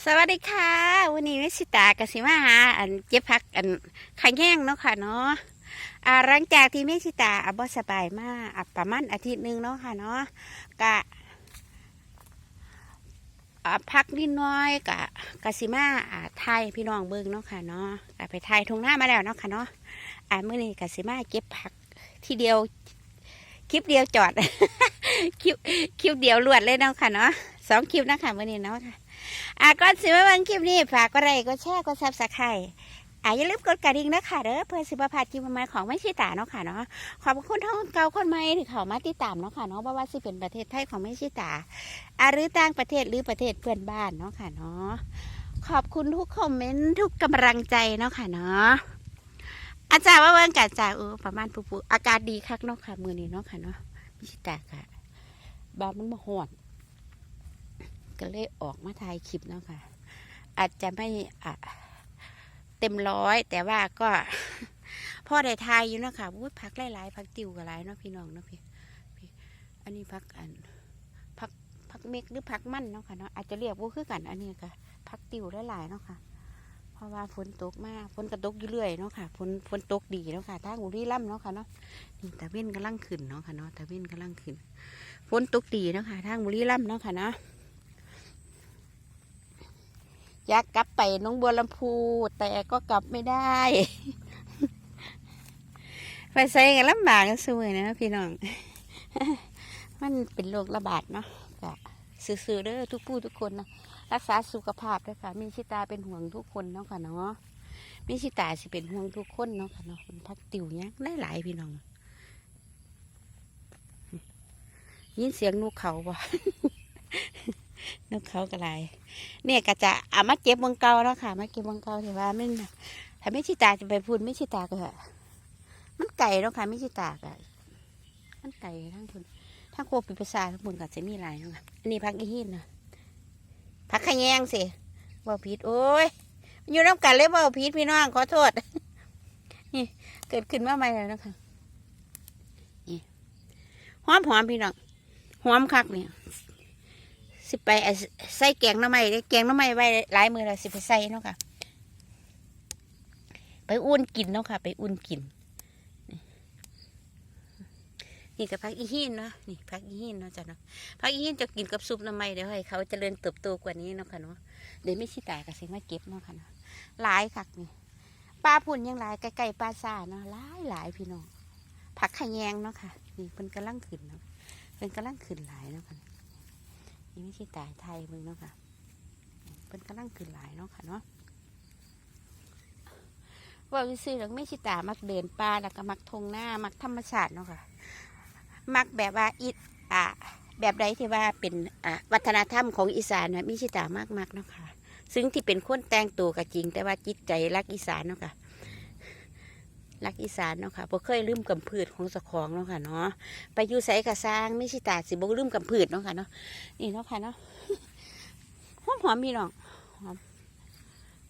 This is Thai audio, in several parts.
สวัสดีค่ะ วันนี้วิชิตากสิมาหาอันเจ็บพักอันขังแห้งเนาะค่ะเนาะอ่าหลังจากที่เมชิตาอะบ่สบายมากอะประมาณอาทิตย์หนึงเนาะค่ะเนาะกะอ่าพักนิดน้อยกะกสิมาอ่าไทยพี่น้องเบิ่งเนาะค่ะเนาะกะไปไทยทุ่งหน้ามาแล้วเนาะค่ะเนาะอ่ามื้อนี้กสิมาเก็บผักทีเดียวคลิปเดียวจอดคลิปคลิปเดียวรวดเลยเนาะค่ะเนาะสองคลิปนะคะเมื้อนี้เนาะค่ะ อะก่อนสิมาเบิ่งคลิปนี้ฝากกดไลค์กดแชร์กดซับสไครต์อะอย่าลืมกดกระดิ่งนะคะเด้อเพื่อสิบพลาดคลิปใหม่ของไม่ชีตาเนาะค่ะเนาะขอบคุณทั้งเก่าคนใหม่ที่เขามาติดตามเนาะค่ะเนาะบ่ว่าสิเป็นประเทศไทยของไม่ชีตาอะหรือต่างประเทศหรือประเทศเพื่อนบ้านเนาะค่ะเนาะขอบคุณทุกคอมเมนต์ทุกกำลังใจเนาะค่ะเนาะอาจารย์ว่าเบิ่งกันจ้าเออประมาณปุ๊บๆอากาศดีคักเนาะค่ะ มื้อนี้เนาะค่ะเนาะไม่ชีตาค่ะบ้านมันมาฮ้อน ก็เลยออกมาถ่ายคลิปเนาะค่ะ อาจจะไม่อะเต็มร้อย แต่ว่าก็พ่อได้ทายอยู่เนาะค่ะวุ้ยพักหลายๆพักติวกับหลายเนาะพี่น้องเนาะพี่พี่ อันนี้พักอันพักพักเมกหรือพักมั่นเนาะค่ะเนาะอาจจะเรียกว่าคือกัน อันนี้ก็พักติวหลายๆเนาะค่ะเพราะว่าฝนตกมากฝนกระตกอยู่เรื่อยเนาะค่ะฝนฝนตกดีเนาะค่ะทางบุรีรัมเนาะค่ะเนาะนี่ตะเว้นกำลังขึ้นเนาะค่ะเนาะตะเว้นกำลังขึ้นฝนตกดีเนาะค่ะทางบุรีรัมเนาะค่ะเนาะ อยากกลับไปน้องบัวลำพู แต่ก็กลับไม่ได้ ไปใส่กันลำบากกันสวยนะพี่น้อง มันเป็นโรคระบาดเนาะสื่อๆเด้อทุกผู้ทุกคนนะรักษาสุขภาพด้วยค่ะ มีชิตาเป็นห่วงทุกคนเนาะค่ะเนาะมีชิตาสิเป็นห่วงทุกคนเนาะค่ะเนาะเป็นพักติวเนี่ยได้หลายพี่น้องยินเสียงนกเขาบ่ นกเขากระไรเนี่ยก็จะเอามาเก็บเมืองเก่าแล้วค่ะ มาเก็บเมืองเก่าแต่ว่ามันถ้าไม่ชิตาจะไปพูดไม่ชิตาก็มันไก่แล้วค่ะไม่ชิตาก็มันไก่ทั้งคุณทั้งโคปิภาษาทั้งคุณก็จะมีหลายนะคะอันนี้พักอีหินนะพักขยงสิบ่ผิดโอ้ยอยู่น้ำกันเลยบ่ผิดพี่น้องขอโทษนี่เกิดขึ้นมาใหม่แล้วนะคะนี่หอมหอมพี่น้องหอมคักเนี่ย สิไปใส่แกงน้ำไม้เด้แกงน้ำไม้ไว้หลายมือแล้วสิไปใส่เนาะค่ะ ไปอุ่นกินเนาะค่ะ ไปอุ่นกิน นี่กับพักอีหินเนาะนี่พักอีหินเนาะจ้ะเนาะพักอีหินจะกินกับซุปน้ำไม้เดี๋ยวให้เขาเจริญเติบโตกว่านี้เนาะค่ะเนาะเดี๋ยวไม่ชิตายกับสิมาเก็บเนาะค่ะเนาะหลายคักนี่ปลาพุ่นยังหลายไก่ๆปลาซาเนาะหลายหลายพี่น้องผักขะแยงเนาะค่ะ นี่เป็นกำลังขึ้นเนาะเป็นกำลังขึ้นหลายเนาะค่ะ นี่ไม่ใช่ตายไทยมึงเนาะค่ะเป็นกำลังขึ้นหลายเนาะค่ะเนาะว่าวิซื้อหลังไม่ใช่ตามักเดินป่าแล้วก็มักทงหน้ามักธรรมชาติเนาะค่ะ มักแบบว่าอิดอะแบบใดที่ว่าเป็นอะวัฒนธรรมของอีสานนะมิชิตามากมากเนาะค่ะ ซึ่งที่เป็นคนแต่งตัวก็จริง แต่ว่าจิตใจรักอีสานเนาะค่ะ รักอีสานเนาะค่ะบ่เคยลืมกำพืชของสะของเนาะค่ะเนาะ ไปอยู่ไสกะสร้างไมิชิตาสิบ่ลืมกำพืชเนาะค่ะเนาะ นี่เนาะค่ะเนาะ หอมหอมพี่น้องหอม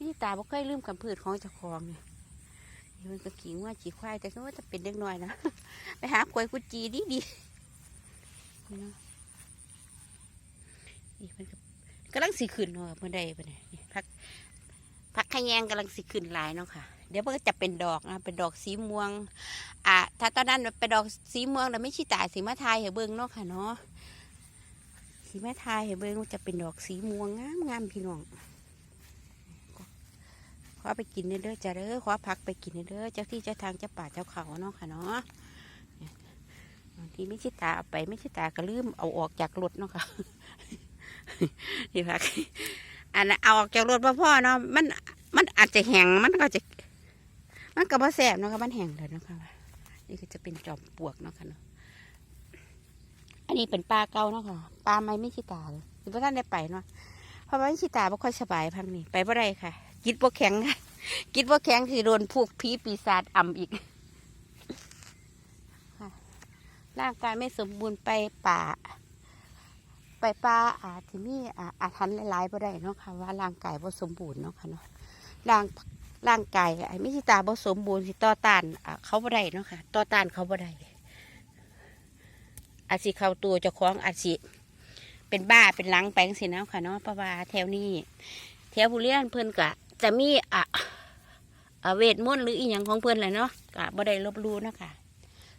นี่ตาบ่เคยลืมกำพืชของเจ้าของเนี่ยนี่มันก็ขี่ว่าขี่ควายแต่ก็ว่าจะเป็นเด็กน้อยนะ ไปหากล้วยกุจีดีดีนี่เนาะนี่มันก็กำลังสีขึ้นเนาะเมื่อใดปะเนี่ยพักพักขยงกำลังสีขึ้นหลายเนาะค่ะ เดี๋ยวมันก็จะเป็นดอกนะเป็นดอกสีม่วง อะถ้าตอนนั้นเป็นดอกสีม่วงแล้วไม่ชิตาสีมะทายเหเบิ่งเนาะค่ะเนาะสีม่ทายเห็เบิ้งจะเป็นดอกสีม่วงงามงามพี่น้องขอไปกินเด้อจ้าเด้อขอพักไปกินเด้อเจ้าที่เจ้าทางเจ้าป่าเจ้าเขาเนาะค่ะเนาะบางทีไม่ชิตาเอาไปไม่ชิตาก็ลืมเอาออกจากรถเนาะค่ะที่พักอันนั้นเอาออกจากรถพ่อพ่อเนาะมันมันอาจจะแห้งมันก็จะ มันก็บ่แสบเนาะค่ะมันแห้งเลยเนาะค่ะนี่ก็จะเป็นจอมปวกเนาะค่ะเนาะอันนี้เป็นปลาเก่าเนาะค่ะปลาไม่ไม่ชิตาเลยคือพระท่านได้ไปเนาะเพราะว่าไม่ชิตาบ่ค่อยสบายพังนี้ไปบ่ได้ค่ะกิดบ่แข็งค่ะกิดบ่แข็งคือโดนพวกผีปีศาจอ่ำอีกร่างกายไม่สมบูรณ์ไปป่า ไปป่าอาจจะมีอาอาถรรพ์หลายๆบ่ได้เนาะค่ะว่าร่างกายบ่สมบูรณ์เนาะค่ะเนาะร่าง ร่างกายไอ้ไม่ชิตาบ่สมบูรณ์สิต่อต้านเขาบ่ได้เนาะค่ะต่อต้านเขาบ่ได้อาจสิเข้าตัวเจ้าของอาจสิเป็นบ้าเป็นหลังไปจังซี่นะค่ะเนาะเพราะว่าแถวนี้ แถวบุเรีย์เพิ่อนก็จะมีอะเวทมนต์หรืออีหยังของเพิ่อนแหละเนาะก็บ่ได้ลบลู่เนาะค่ะ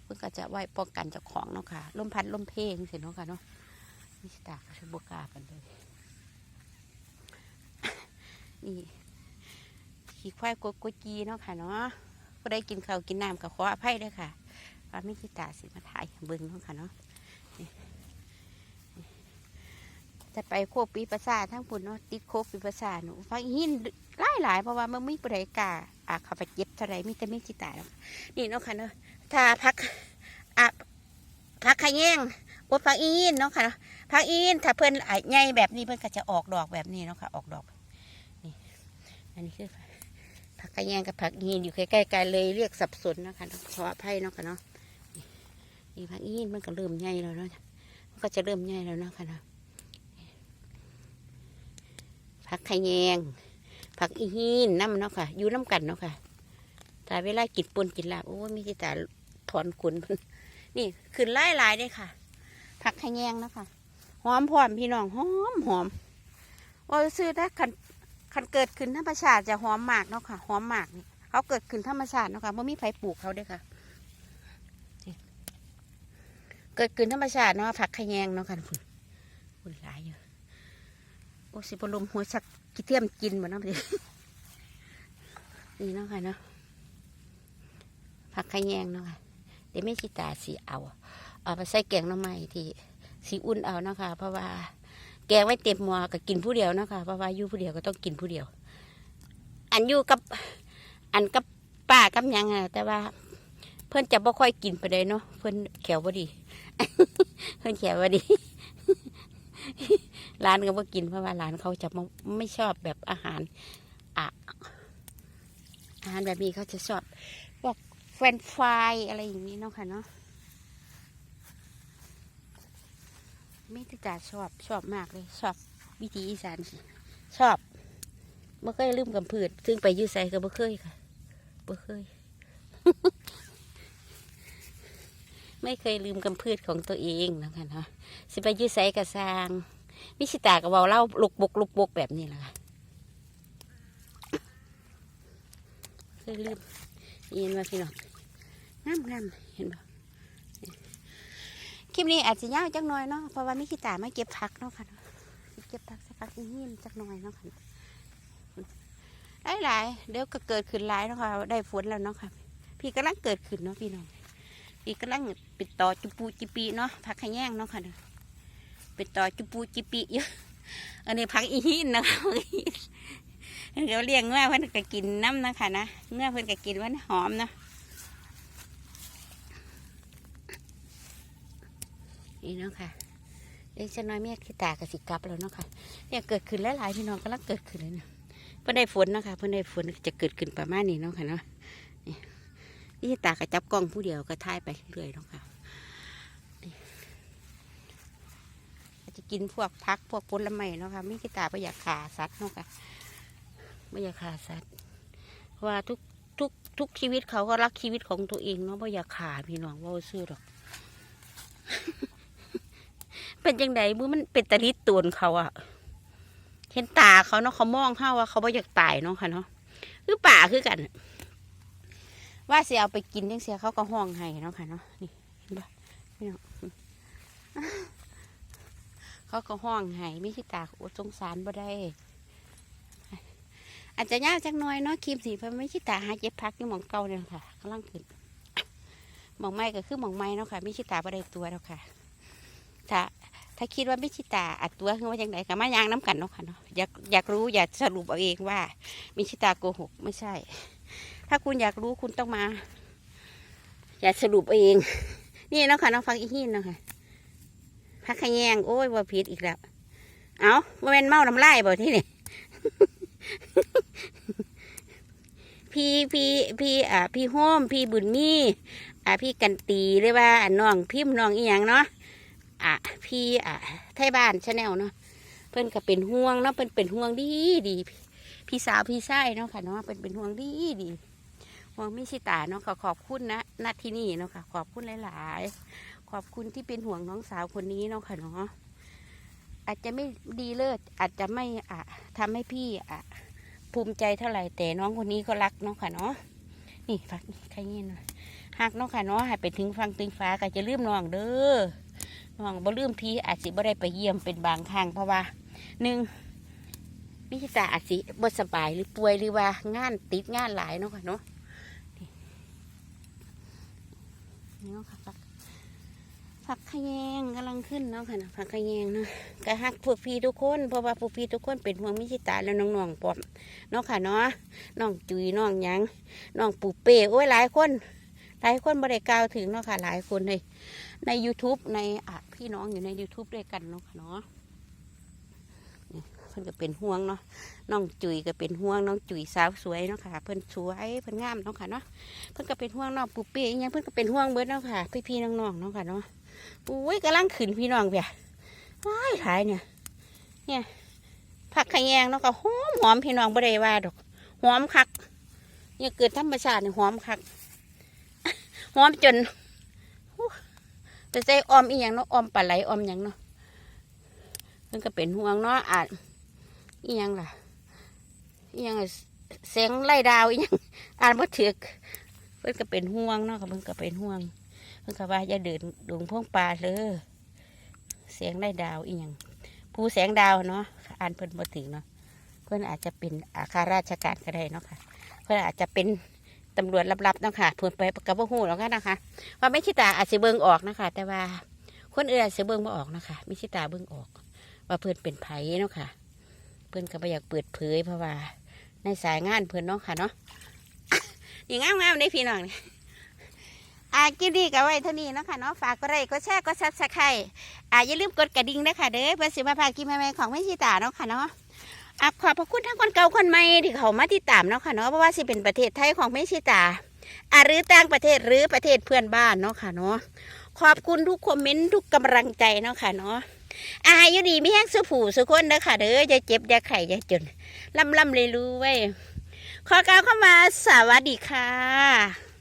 เพิ่อนก็จะไหวป้องกันเจ้าของเนาะค่ะลมพัดลมเพลงสิเนาะค่ะเนาะนี่สตากชบกากันเลยนี่ ขี่ควายกดกกีเนาะค่ะเนาะก็ได้กินข้าวกินน้ำกับขออภัยด้วยค่ะว่าไม่คิดตาสิมาถ่ายเบิ่งเนาะค่ะเนาะจะไปโคกปีประสาททั้งปุ่นเนาะติดโคกปีประสาหนูฟังอีหินหลายหลายเพราะว่ามันไม่ปรกาอะเขาไปเย็บเท่าไรมีแต่ไม่คิดตาแล้วนี่เนาะค่ะเนาะถ้าพักอะพักขะแยงโอ้พักอีหินเนาะค่ะเนาะพักอีหินถ้าเพิ่นอะใหญ่แบบนี้เพิ่นก็จะออกดอกแบบนี้เนาะค่ะออกดอกนี่อันนี้คือ ผักกระแยงกับผักอีนอยู่ใกล้ๆกันเลยเรียกสับสนนะคะขออภัยเนาะค่ะเนาะนี่ผักอีนมันก็เริ่มใหญ่แล้วเนาะมันก็จะเริ่มใหญ่แล้วเนาะค่ะเนาะผักขะแยงผักอีหินน้ำเนาะค่ะอยู่น้ำกันเนาะค่ะแต่เวลากินปนกินลาบโอ้มีที่ตาถอนขนนี่ขึ้นไล่ลายๆเลยค่ะ ผักขะแยงเนาะค่ะหอมพร้อมพี่น้องหอมหอมโอ้ซื้อได้คัน คันเกิดขึ้นธรรมชาติจะหอมมากเนาะค่ะหอมมากนี่เขาเกิดขึ้นธรรมชาติเนาะค่ะไม่มีไฟปลูกเขาด้วยค่ะ เกิดขึ้นธรรมชาติเนาะผักขแยงเนาะค่ะคุณคุณหลายอยู่โอ้สิบลมหัวชักกิเทียมกินหมดเนาะพี่นี่เนาะค่ะเนาะผักขแยงเนาะค่ะเดี๋ยวไม่ชิตาสีเอา เอาไปใส่แกงหน้ำไม้ที่สีอุ่นเอาเนาะค่ะเพราะว่า แกงไว้เต็มหม้อก็กินผู้เดียวเนาะคะเพราะว่าอยู่ผู้เดียวก็ต้องกินผู้เดียว อันอยู่กับ อันกับป้ากับยังอะแต่ว่า เพื่อนจะบ่ค่อยกินไปเลยเนาะเพื่อนแขวบ่ดี เพื่อนแขวบ่ดีร้านก็บ่กินเพราะว่าร้านเขาจะไม่ชอบแบบอาหารอะอาหารแบบนี้เขาจะชอบพวกแฟรนฟรายอะไรอย่างนี้เนาะค่ะเนาะ ไม่ติจ่าชอบชอบมากเลยชอบวิธีอีสานชอบบ่เคยลืมกำพืชซึ่งไปอยูไซก็บ่เคยค่ะบ่เคย ไม่เคยลืมกำพืชของตัวเองนะคะเนาะสิไปอยูไซกระซางมิชิตากับเวาเล่าลุกบกลุกบกแบบนี้แหละค่ะเคยลืมเย็นมาพี่น้องงามงามเห็นบ่ คลิปนี้อาจจะยาวจักหน่อยเนาะเพราะว่ามิคิตามาเก็บผักเนาะค่ะเนาะสิเก็บผักสักพักอีหินจักหน่อยเนาะค่ะได้หลายเดี๋ยวก็เกิดขึ้นหลายเนาะค่ะได้ฝนแล้วเนาะค่ะ พี่กำลังเกิดขึ้นเนาะพี่น้องพี่กำลังปิดต่อจุปูจิปีเนาะผักขะแยงเนาะค่ะเนาะปิดต่อจุปูจิปีเยอะอันนี้ผักอีหินนะคะผักอีหินเดี๋ยวเลี้ยงเงื่อเพื่อนก็กินน้ำนะคะนะเงื่อเพื่อนก็กินวันหอมเนาะ นี่เนาะค่ะเด็กจะน้อยเมียขี้ตากระสิกลับแล้วเนาะค่ะเนี่ยเกิดขึ้นหลายๆพี่น้องกำลังเกิดขึ้นเลยเนาะเพื่อนได้ฝนเนาะค่ะเพื่อนได้ฝนจะเกิดขึ้นประมาณนี้เนาะค่ะเนาะนี่ตากระจับกล้องผู้เดียวก็ถ่ายไปเรื่อยๆเนาะค่ะจะกินพวกพักพวกผลไม้เนาะค่ะไม่ขี้ตาไม่อยากขาสัตว์เนาะค่ะไม่อยากขาสัตว์เพราะว่าทุกทุกทุกชีวิตเขาก็รักชีวิตของตัวเองเนาะไม่อยากขาพี่น้องว่าซื่อหรอก เป็นยังไงมือมันเป็นตะลิดตูนเขาอะเห็นตาเขาเนาะเขามองเข้าว่าเขาไม่อยากตายเนาะค่ะเนาะคือป่าคือกัน ว่าเสียเอาไปกินยังเสียเขาก็ห้องให้เนาะค่ะเนาะนี่เห็นปะนี่เนาะเขาก็ห้องให้ไม่ใช่ตาโอ้สงสารบ่ได้ อาจจะยากจักหน่อยเนาะครีมสีเพราะไม่ใช่ตาหาเจ็บพักอยู่หมองเก่าเนี่ยค่ะกำลังขึ้นหมองไม้ก็คือหมองไม้เนาะค่ะไม่ใช่ตาบ่ได้ตัวแล้วค่ะถ้า ถ้าคิดว่าไม่ชิตาอัดตัวคือว่าอย่างไรก็มายางน้ำกันเนาะค่ะเนาะอยากอยากรู้อยากสรุปเอาเองว่ามิชิตาโกหกไม่ใช่ ถ้าคุณอยากรู้คุณต้องมา อยากสรุปเอาเองนี่เนาะค่ะน้องฟังอีหินเนาะค่ะพักขยงโอ้ยว่าผิดอีกแล้ว เอาว่าเป็นเมาน้ำลายบ่ที่นี่พี่พี่พี่อ่าพี่โฮมพี่บุญมีอ่าพี่กันตีเรียกว่าอ่าน้องพิมพ์น้องอีหยังเนาะ อะพี่อะไทยบ้านชาแนลเนาะเพิ่อนก็เป็นห่วงเนาะเพิ่นเป็นห่วงดีดีพี่สาวพี่ชายเนาะค่ะเนาะเป็นเป็นห่วงดีดีห่วงม่ชิตาเนาะขอขอบคุณนะณที่นี่เนาะค่ะ ขอบคุณหลาย ๆ ขอบคุณที่เป็นห่วงน้องสาวคนนี้เนาะค่ะเนาะอาจจะไม่ดีเลิศอาจจะไม่อะทำให้พี่อะภูมิใจเท่าไหร่แต่น้องคนนี้ก็รักเนาะค่ะเนาะนี่ฟักใครเงี้ยหน่อยหักเนาะค่ะเนาะให้ไปถึงฟังถึงฟ้าก็จะลืมน้องเด้อ น้องบ่ลืมพี่อาจสิบ่ได้ไปเยี่ยมเป็นบางครั้งเพราะว่าหนึ่งมิตาอาจสิบ่สบายหรือป่วยหรือว่างานติดงานหลายเนาะค่ะเนาะนี่เนาะค่ะฟักผักขยงกำลังขึ้นเนาะค่ะนะผักขยงเนาะก็ฮักพวกพี่ทุกคนเพราะว่าพวกพี่ทุกคนเป็นห่วงมิชิตาแล้วน้องๆปอมเนาะค่ะเนาะน้องจุยน้องยังน้องปูเป้โอ้ยหลายคน หลายคนบ่ได้กล่าวถึงเนาะค่ะหลายคนใน ใน YouTube ในอะพี่น้องอยู่ใน YouTube ด้วยกันเนาะค่ะเนาะเพิ่อนก็เป็นห่วงเนาะน้องจุยก็เป็นห่วงน้องจุยสาวสวยเนาะค่ะ เพิ่อนสวยเพิ่อนงามเนาะค่ะเนาะเพิ่อนก็เป็นห่วงน้องปูเป้อีหยังเพิ่อนก็เป็นห่วงเบิดเนาะค่ะ พี่ๆน้องๆเนาะค่ะเนาะอุ้ยกำลังขึ้นพี่น้องเปียว้ายหลายเนี่ย เนี่ยผักขยงเนาะก็หอมหอมพี่น้องบ่ได้ว่าดอกหอมคักเนี่ยเกิดธรรมชาติเนี่ยหอมคักหอมจน แต่ใจออมอีหยังเนาะออมปลาไหลออมหยังเนาะเพิ่นก็เป็นห่วงเนาะอาจอีหยังล่ะอีหยังแสงไล่ดาวอีหยังอ่านบ่ถึกเพิ่นก็เป็นห่วงเนาะค่ะเพิ่นก็เป็นห่วง เพิ่นก็ว่าอย่าเดินดวงพวงปลาเลยเสียงได้ดาวอีหยังผู้แสงดาวเนาะอ่านเพิ่นบ่ถึงเนาะเพิ่นอาจจะเป็นอาคาราชการก็ได้เนาะค่ะ เพิ่นอาจจะเป็น ตำรวจลับๆนะค่ะเพิ่นไปกับบ่ฮู้หรอกนะคะว่าไม่ชิตาอาจสิเบิ่งออกนะคะ แต่ว่าคนอื่นอาจสิเบิ่งบ่ออกนะคะไมิชิตาเบิ่งออก ว่าเพิ่อนเป็นไผเนาะค่ะ เพิ่อนก็บ่อยากเปิดเผยเพราะว่า ในสายงานเพิ่อนเนาะค่ะเนาะนี่งามๆในพี่น้องนี่อากินดีกับไว้เท่านี้นะคะเนาะฝากก็ได้ก็แชร์ก็ซับสไครต์อ่าอย่าลืมกดกระดิ่งนะคะเด้อเพื่อสิมาพากินแม่ๆของแม่ชีตาเนาะค่ะเนาะ อะขอบพระคุณทั้งคนเก่าคนใหม่ที่เขามาติดตามเนาะค่ะเนาะเพราะว่าสิเป็นประเทศไทยของแม่ชีตาอาหรือต่างประเทศหรือประเทศเพื่อนบ้านเนาะค่ะเนาะขอบคุณทุกคอมเมนต์ทุกกำลังใจเนาะค่ะเนาะอาอยู่ดีไม่แห้งสุผูสุคนเด้อค่ะเด้ออย่าเจ็บอย่าไข่อย่าจนล่ำล่ำเลยรู้ไว้ยขอกล่าวเข้ามาสวัสดีค่ะ